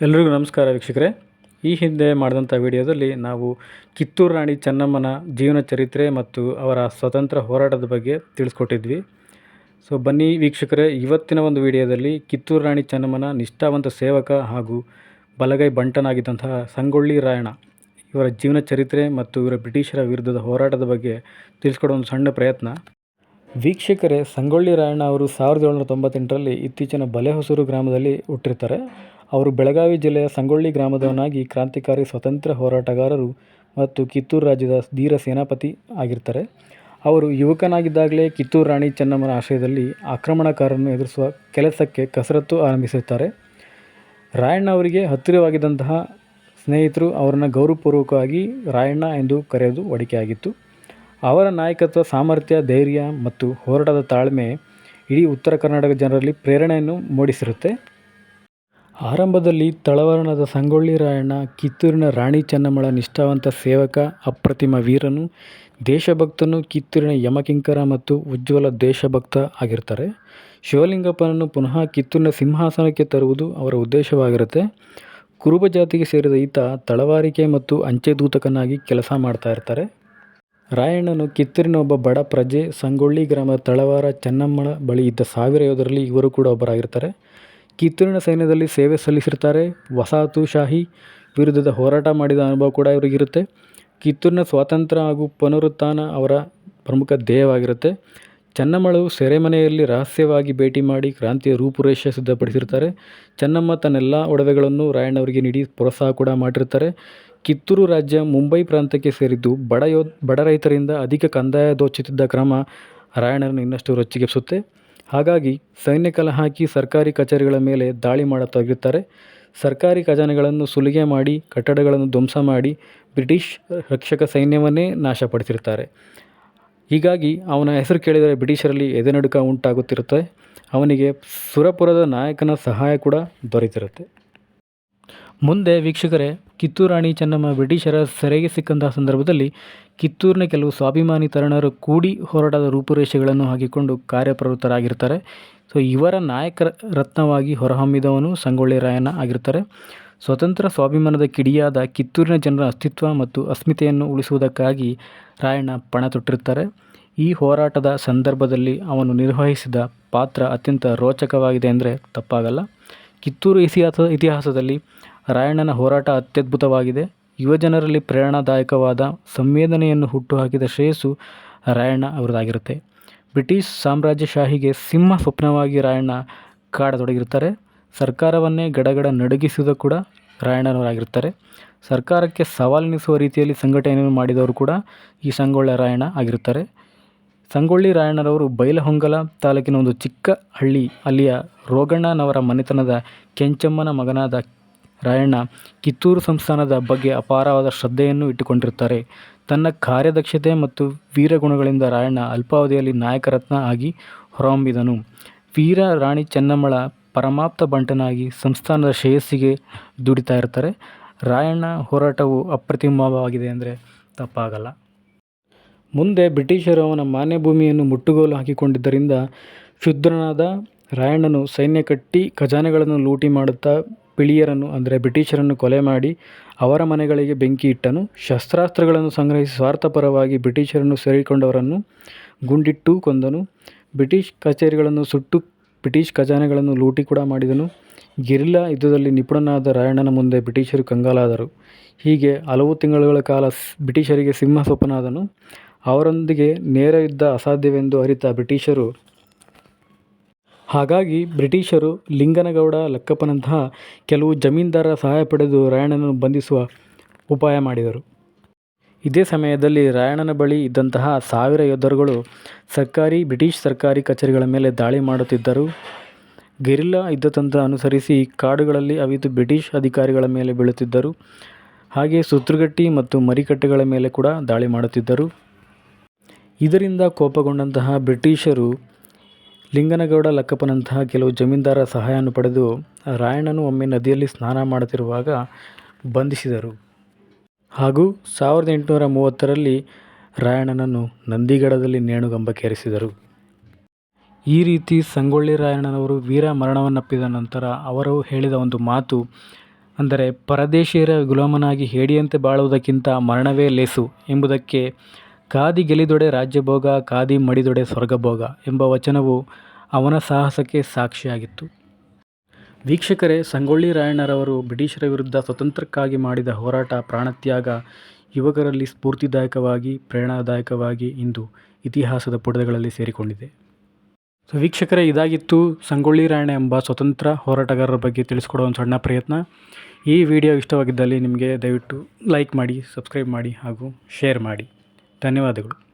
ಎಲ್ರಿಗೂ ನಮಸ್ಕಾರ ವೀಕ್ಷಕರೇ. ಈ ಹಿಂದೆ ಮಾಡಿದಂಥ ವಿಡಿಯೋದಲ್ಲಿ ನಾವು ಕಿತ್ತೂರು ರಾಣಿ ಚೆನ್ನಮ್ಮನ ಜೀವನ ಚರಿತ್ರೆ ಮತ್ತು ಅವರ ಸ್ವತಂತ್ರ ಹೋರಾಟದ ಬಗ್ಗೆ ತಿಳಿಸ್ಕೊಟ್ಟಿದ್ವಿ. ಸೊ, ಬನ್ನಿ ವೀಕ್ಷಕರೇ, ಇವತ್ತಿನ ಒಂದು ವಿಡಿಯೋದಲ್ಲಿ ಕಿತ್ತೂರು ರಾಣಿ ಚೆನ್ನಮ್ಮನ ನಿಷ್ಠಾವಂತ ಸೇವಕ ಹಾಗೂ ಬಲಗೈ ಬಂಟನಾಗಿದ್ದಂತಹ ಸಂಗೊಳ್ಳಿ ರಾಯಣ್ಣ, ಇವರ ಜೀವನ ಚರಿತ್ರೆ ಮತ್ತು ಇವರ ಬ್ರಿಟಿಷರ ವಿರುದ್ಧದ ಹೋರಾಟದ ಬಗ್ಗೆ ತಿಳಿಸ್ಕೊಡೋ ಒಂದು ಸಣ್ಣ ಪ್ರಯತ್ನ. ವೀಕ್ಷಕರೇ, ಸಂಗೊಳ್ಳಿ ರಾಯಣ್ಣ ಅವರು ಸಾವಿರದ ಏಳ್ನೂರ ತೊಂಬತ್ತೆಂಟರಲ್ಲಿ ಇತ್ತೀಚಿನ ಬಲೆಹೊಸೂರು ಗ್ರಾಮದಲ್ಲಿ ಹುಟ್ಟಿರ್ತಾರೆ. ಅವರು ಬೆಳಗಾವಿ ಜಿಲ್ಲೆಯ ಸಂಗೊಳ್ಳಿ ಗ್ರಾಮದವನಾಗಿ ಕ್ರಾಂತಿಕಾರಿ ಸ್ವತಂತ್ರ ಹೋರಾಟಗಾರರು ಮತ್ತು ಕಿತ್ತೂರು ರಾಜ್ಯದ ಧೀರ ಸೇನಾಪತಿ ಆಗಿರ್ತಾರೆ. ಅವರು ಯುವಕನಾಗಿದ್ದಾಗಲೇ ಕಿತ್ತೂರು ರಾಣಿ ಚೆನ್ನಮ್ಮನ ಆಶ್ರಯದಲ್ಲಿ ಆಕ್ರಮಣಕಾರರನ್ನು ಎದುರಿಸುವ ಕೆಲಸಕ್ಕೆ ಕಸರತ್ತು ಆರಂಭಿಸುತ್ತಾರೆ. ರಾಯಣ್ಣ ಅವರಿಗೆ ಹತ್ತಿರವಾಗಿದ್ದಂತಹ ಸ್ನೇಹಿತರು ಅವರನ್ನು ಗೌರವಪೂರ್ವಕವಾಗಿ ರಾಯಣ್ಣ ಎಂದು ಕರೆಯೋದು ವಾಡಿಕೆಯಾಗಿತ್ತು ಅವರ ನಾಯಕತ್ವ, ಸಾಮರ್ಥ್ಯ, ಧೈರ್ಯ ಮತ್ತು ಹೋರಾಟದ ತಾಳ್ಮೆ ಇಡೀ ಉತ್ತರ ಕರ್ನಾಟಕ ಜನರಲ್ಲಿ ಪ್ರೇರಣೆಯನ್ನು ಮೂಡಿಸಿರುತ್ತೆ. ಆರಂಭದಲ್ಲಿ ತಳವರಣದ ಸಂಗೊಳ್ಳಿ ರಾಯಣ್ಣ, ಕಿತ್ತೂರಿನ ರಾಣಿ ಚೆನ್ನಮ್ಮಳ ನಿಷ್ಠಾವಂತ ಸೇವಕ, ಅಪ್ರತಿಮ ವೀರನು, ದೇಶಭಕ್ತನು ಕಿತ್ತೂರಿನ ಯಮಕಿಂಕರ ಮತ್ತು ಉಜ್ವಲ ದೇಶಭಕ್ತ ಆಗಿರ್ತಾರೆ. ಶಿವಲಿಂಗಪ್ಪನನ್ನು ಪುನಃ ಕಿತ್ತೂರಿನ ಸಿಂಹಾಸನಕ್ಕೆ ತರುವುದು ಅವರ ಉದ್ದೇಶವಾಗಿರುತ್ತೆ. ಕುರುಬ ಜಾತಿಗೆ ಸೇರಿದ ಈತ ತಳವಾರಿಕೆ ಮತ್ತು ಅಂಚೆ ದೂತಕನಾಗಿ ಕೆಲಸ ಮಾಡ್ತಾ ಇರ್ತಾರೆ. ರಾಯಣ್ಣನು ಕಿತ್ತೂರಿನ ಒಬ್ಬ ಬಡ ಪ್ರಜೆ, ಸಂಗೊಳ್ಳಿ ಗ್ರಾಮದ ತಳವಾರ ಚೆನ್ನಮ್ಮಳ ಬಳಿ ಇದ್ದ ಸಾವಿರ ಯೋಧರಲ್ಲಿ ಇವರು ಕೂಡ ಒಬ್ಬರಾಗಿರ್ತಾರೆ. ಕಿತ್ತೂರಿನ ಸೈನ್ಯದಲ್ಲಿ ಸೇವೆ ಸಲ್ಲಿಸಿರ್ತಾರೆ. ವಸಾಹತುಶಾಹಿ ವಿರುದ್ಧದ ಹೋರಾಟ ಮಾಡಿದ ಅನುಭವ ಕೂಡ ಇವರಿಗಿರುತ್ತೆ. ಕಿತ್ತೂರಿನ ಸ್ವಾತಂತ್ರ್ಯ ಹಾಗೂ ಪುನರುತ್ಥಾನ ಅವರ ಪ್ರಮುಖ ಧ್ಯೇಯವಾಗಿರುತ್ತೆ. ಚೆನ್ನಮ್ಮಳು ಸೆರೆಮನೆಯಲ್ಲಿ ರಹಸ್ಯವಾಗಿ ಭೇಟಿ ಮಾಡಿ ಕ್ರಾಂತಿಯ ರೂಪುರೇಷೆ ಸಿದ್ಧಪಡಿಸಿರ್ತಾರೆ. ಚೆನ್ನಮ್ಮ ತನ್ನೆಲ್ಲ ಒಡವೆಗಳನ್ನು ರಾಯಣ್ಣವರಿಗೆ ನೀಡಿ ಪ್ರೋತ್ಸಾಹ ಕೂಡ ಮಾಡಿರ್ತಾರೆ. ಕಿತ್ತೂರು ರಾಜ್ಯ ಮುಂಬೈ ಪ್ರಾಂತ್ಯಕ್ಕೆ ಸೇರಿದ್ದು ಬಡ ಯೋ ಬಡ ರೈತರಿಂದ ಅಧಿಕ ಕಂದಾಯ ದೋಚುತ್ತಿದ್ದ ಕ್ರಮ ರಾಯಣ್ಣರನ್ನು ಇನ್ನಷ್ಟು ರೊಚ್ಚಿಗೆಬ್ಸುತ್ತೆ ಹಾಗಾಗಿ ಸೈನ್ಯ ಕಲ ಹಾಕಿ ಸರ್ಕಾರಿ ಕಚೇರಿಗಳ ಮೇಲೆ ದಾಳಿ ಮಾಡತೊಡಗಿರ್ತಾರೆ ಸರ್ಕಾರಿ ಖಜಾನೆಗಳನ್ನು ಸುಲಿಗೆ ಮಾಡಿ, ಕಟ್ಟಡಗಳನ್ನು ಧ್ವಂಸ ಮಾಡಿ ಬ್ರಿಟಿಷ್ ರಕ್ಷಕ ಸೈನ್ಯವನ್ನೇ ನಾಶಪಡಿಸಿರ್ತಾರೆ. ಹೀಗಾಗಿ ಅವನ ಹೆಸರು ಕೇಳಿದರೆ ಬ್ರಿಟಿಷರಲ್ಲಿ ಎದೆನಡುಕ ಉಂಟಾಗುತ್ತಿರುತ್ತೆ. ಅವನಿಗೆ ಸುರಪುರದ ನಾಯಕನ ಸಹಾಯ ಕೂಡ ದೊರೆತಿರುತ್ತೆ. ಮುಂದೆ ವೀಕ್ಷಕರೇ, ಕಿತ್ತೂರು ರಾಣಿ ಚೆನ್ನಮ್ಮ ಬ್ರಿಟಿಷರ ಸೆರೆಗೆ ಸಿಕ್ಕಂತಹ ಸಂದರ್ಭದಲ್ಲಿ ಕಿತ್ತೂರಿನ ಕೆಲವು ಸ್ವಾಭಿಮಾನಿ ತರುಣರು ಕೂಡಿ ಹೋರಾಟದ ರೂಪುರೇಷೆಗಳನ್ನು ಹಾಕಿಕೊಂಡು ಕಾರ್ಯಪ್ರವೃತ್ತರಾಗಿರ್ತಾರೆ. ಸೊ ಇವರ ನಾಯಕ ರತ್ನವಾಗಿ ಹೊರಹೊಮ್ಮಿದವನು ಸಂಗೊಳ್ಳಿ ರಾಯಣ್ಣ ಆಗಿರ್ತಾರೆ. ಸ್ವತಂತ್ರ ಸ್ವಾಭಿಮಾನದ ಕಿಡಿಯಾದ ಕಿತ್ತೂರಿನ ಜನರ ಅಸ್ತಿತ್ವ ಮತ್ತು ಅಸ್ಮಿತೆಯನ್ನು ಉಳಿಸುವುದಕ್ಕಾಗಿ ರಾಯಣ್ಣ ಪಣ ತೊಟ್ಟಿರ್ತಾರೆ. ಈ ಹೋರಾಟದ ಸಂದರ್ಭದಲ್ಲಿ ಅವನು ನಿರ್ವಹಿಸಿದ ಪಾತ್ರ ಅತ್ಯಂತ ರೋಚಕವಾಗಿದೆ ಅಂದರೆ ತಪ್ಪಾಗಲ್ಲ. ಕಿತ್ತೂರು ಇತಿಹಾಸ ಇತಿಹಾಸದಲ್ಲಿ ರಾಯಣ್ಣನ ಹೋರಾಟ ಅತ್ಯದ್ಭುತವಾಗಿದೆ. ಯುವಜನರಲ್ಲಿ ಪ್ರೇರಣಾದಾಯಕವಾದ ಸಂವೇದನೆಯನ್ನು ಹುಟ್ಟುಹಾಕಿದ ಶ್ರೇಯಸ್ಸು ರಾಯಣ್ಣ ಅವರದಾಗಿರುತ್ತೆ. ಬ್ರಿಟಿಷ್ ಸಾಮ್ರಾಜ್ಯಶಾಹಿಗೆ ಸಿಂಹ ಸ್ವಪ್ನವಾಗಿ ರಾಯಣ್ಣ ಕಾಡತೊಡಗಿರುತ್ತಾರೆ ಸರ್ಕಾರವನ್ನೇ ಗಡಗಡ ನಡುಗಿಸಿದ ಕೂಡ ರಾಯಣ್ಣನವರಾಗಿರ್ತಾರೆ. ಸರ್ಕಾರಕ್ಕೆ ಸವಾಲೆನಿಸುವ ರೀತಿಯಲ್ಲಿ ಸಂಘಟನೆಯನ್ನು ಮಾಡಿದವರು ಕೂಡ ಈ ಸಂಗೊಳ್ಳ ರಾಯಣ್ಣ ಆಗಿರುತ್ತಾರೆ ಸಂಗೊಳ್ಳಿ ರಾಯಣ್ಣರವರು ಬೈಲಹೊಂಗಲ ತಾಲೂಕಿನ ಒಂದು ಚಿಕ್ಕ ಹಳ್ಳಿ, ಅಲ್ಲಿಯ ರೋಗಣ್ಣನವರ ಮನೆತನದ ಕೆಂಚಮ್ಮನ ಮಗನಾದ ರಾಯಣ್ಣ ಕಿತ್ತೂರು ಸಂಸ್ಥಾನದ ಬಗ್ಗೆ ಅಪಾರವಾದ ಶ್ರದ್ಧೆಯನ್ನು ಇಟ್ಟುಕೊಂಡಿರುತ್ತಾರೆ. ತನ್ನ ಕಾರ್ಯದಕ್ಷತೆ ಮತ್ತು ವೀರಗುಣಗಳಿಂದ ರಾಯಣ್ಣ ಅಲ್ಪಾವಧಿಯಲ್ಲಿ ನಾಯಕರತ್ನ ಆಗಿ ಹೊರಹೊಮ್ಮಿದನು. ವೀರ ರಾಣಿ ಚೆನ್ನಮ್ಮಳ ಪರಮಾಪ್ತ ಬಂಟನಾಗಿ ಸಂಸ್ಥಾನದ ಶ್ರೇಯಸ್ಸಿಗೆ ದುಡಿತಾ ಇರ್ತಾರೆ ರಾಯಣ್ಣ ಹೋರಾಟವು ಅಪ್ರತಿಮವಾಗಿದೆ ಅಂದರೆ ತಪ್ಪಾಗಲ್ಲ. ಮುಂದೆ ಬ್ರಿಟಿಷರು ಅವನ ಮಾನ್ಯ ಭೂಮಿಯನ್ನು ಮುಟ್ಟುಗೋಲು ಹಾಕಿಕೊಂಡಿದ್ದರಿಂದ ಕ್ಷುದ್ರನಾದ ರಾಯಣ್ಣನು ಸೈನ್ಯ ಕಟ್ಟಿ ಖಜಾನೆಗಳನ್ನು ಲೂಟಿ ಮಾಡುತ್ತಾ ಪಿಳಿಯರನ್ನು, ಅಂದರೆ ಬ್ರಿಟಿಷರನ್ನು ಕೊಲೆ ಮಾಡಿ ಅವರ ಮನೆಗಳಿಗೆ ಬೆಂಕಿ ಇಟ್ಟನು. ಶಸ್ತ್ರಾಸ್ತ್ರಗಳನ್ನು ಸಂಗ್ರಹಿಸಿ ಸ್ವಾರ್ಥಪರವಾಗಿ ಬ್ರಿಟಿಷರನ್ನು ಸೇರಿಕೊಂಡವರನ್ನು ಗುಂಡಿಟ್ಟು ಕೊಂದನು. ಬ್ರಿಟಿಷ್ ಕಚೇರಿಗಳನ್ನು ಸುಟ್ಟು ಬ್ರಿಟಿಷ್ ಖಜಾನೆಗಳನ್ನು ಲೂಟಿ ಕೂಡ ಮಾಡಿದನು. ಗೆರಿಲ್ಲಾ ಯುದ್ಧದಲ್ಲಿ ನಿಪುಣನಾದ ರಾಯಣ್ಣನ ಮುಂದೆ ಬ್ರಿಟಿಷರು ಕಂಗಾಲಾದರು. ಹೀಗೆ ಹಲವು ತಿಂಗಳುಗಳ ಕಾಲ ಬ್ರಿಟಿಷರಿಗೆ ಸಿಂಹ ಸ್ವಪ್ನಾದನು ಅವರೊಂದಿಗೆ ನೇರ ಯುದ್ಧ ಅಸಾಧ್ಯವೆಂದು ಅರಿತ ಬ್ರಿಟಿಷರು ಹಾಗಾಗಿ ಬ್ರಿಟಿಷರು ಲಿಂಗನಗೌಡ, ಲಕ್ಕಪ್ಪನಂತಹ ಕೆಲವು ಜಮೀನ್ದಾರರ ಸಹಾಯ ಪಡೆದು ರಾಯಣ್ಣನನ್ನು ಬಂಧಿಸುವ ಉಪಾಯ ಮಾಡಿದರು. ಇದೇ ಸಮಯದಲ್ಲಿ ರಾಯಣ್ಣನ ಬಳಿ ಇದ್ದಂತಹ ಸಾವಿರ ಯೋಧರುಗಳು ಸರ್ಕಾರಿ, ಬ್ರಿಟಿಷ್ ಸರ್ಕಾರಿ ಕಚೇರಿಗಳ ಮೇಲೆ ದಾಳಿ ಮಾಡುತ್ತಿದ್ದರು. ಗೆರಿಲ್ಲಾ ಯುದ್ಧತಂತ್ರ ಅನುಸರಿಸಿ ಕಾಡುಗಳಲ್ಲಿ ಅವಿತು ಬ್ರಿಟಿಷ್ ಅಧಿಕಾರಿಗಳ ಮೇಲೆ ಬೀಳುತ್ತಿದ್ದರು. ಹಾಗೆ ಸುತ್ತುಗಟ್ಟಿ ಮತ್ತು ಮರಿಕಟ್ಟೆಗಳ ಮೇಲೆ ಕೂಡ ದಾಳಿ ಮಾಡುತ್ತಿದ್ದರು. ಇದರಿಂದ ಕೋಪಗೊಂಡಂತಹ ಬ್ರಿಟಿಷರು ಲಿಂಗನಗೌಡ ಲಕ್ಕಪ್ಪನಂತಹ ಕೆಲವು ಜಮೀನ್ದಾರರ ಸಹಾಯವನ್ನು ಪಡೆದು ರಾಯಣ್ಣನು ಒಮ್ಮೆ ನದಿಯಲ್ಲಿ ಸ್ನಾನ ಮಾಡುತ್ತಿರುವಾಗ ಬಂಧಿಸಿದರು. ಹಾಗೂ ಸಾವಿರದ ಎಂಟುನೂರ ಮೂವತ್ತರಲ್ಲಿ ರಾಯಣ್ಣನನ್ನು ನಂದಿಗಡದಲ್ಲಿ ನೇಣುಗಂಬಕ್ಕೇರಿಸಿದರು. ಈ ರೀತಿ ಸಂಗೊಳ್ಳಿ ರಾಯಣ್ಣನವರು ವೀರ ಮರಣವನ್ನಪ್ಪಿದ ನಂತರ ಅವರು ಹೇಳಿದ ಒಂದು ಮಾತು ಅಂದರೆ, ಪರದೇಶಿಯರ ಗುಲಾಮನಾಗಿ ಹೇಡಿಯಂತೆ ಬಾಳುವುದಕ್ಕಿಂತ ಮರಣವೇ ಲೇಸು ಎಂಬುದಕ್ಕೆ ಕಾದಿ ಗೆಲಿದೊಡೆ ರಾಜ್ಯಭೋಗ, ಕಾದಿ ಮಡಿದೊಡೆ ಸ್ವರ್ಗಭೋಗ ಎಂಬ ವಚನವು ಅವನ ಸಾಹಸಕ್ಕೆ ಸಾಕ್ಷಿಯಾಗಿತ್ತು. ವೀಕ್ಷಕರೇ, ಸಂಗೊಳ್ಳಿ ರಾಯಣ್ಣರವರು ಬ್ರಿಟಿಷರ ವಿರುದ್ಧ ಸ್ವತಂತ್ರಕ್ಕಾಗಿ ಮಾಡಿದ ಹೋರಾಟ ಪ್ರಾಣತ್ಯಾಗ ಯುವಕರಲ್ಲಿ ಸ್ಫೂರ್ತಿದಾಯಕವಾಗಿ, ಪ್ರೇರಣಾದಾಯಕವಾಗಿ ಇಂದು ಇತಿಹಾಸದ ಪುಟಗಳಲ್ಲಿ ಸೇರಿಕೊಂಡಿದೆ. ಸೊ, ವೀಕ್ಷಕರೇ, ಇದಾಗಿತ್ತು ಸಂಗೊಳ್ಳಿ ರಾಯಣ್ಣ ಎಂಬ ಸ್ವತಂತ್ರ ಹೋರಾಟಗಾರರ ಬಗ್ಗೆ ತಿಳಿಸ್ಕೊಡೋ ಒಂದು ಸಣ್ಣ ಪ್ರಯತ್ನ. ಈ ವಿಡಿಯೋ ಇಷ್ಟವಾಗಿದ್ದಲ್ಲಿ ನಿಮಗೆ ದಯವಿಟ್ಟು ಲೈಕ್ ಮಾಡಿ, ಸಬ್ಸ್ಕ್ರೈಬ್ ಮಾಡಿ ಹಾಗೂ ಶೇರ್ ಮಾಡಿ. ಧನ್ಯವಾದಗಳು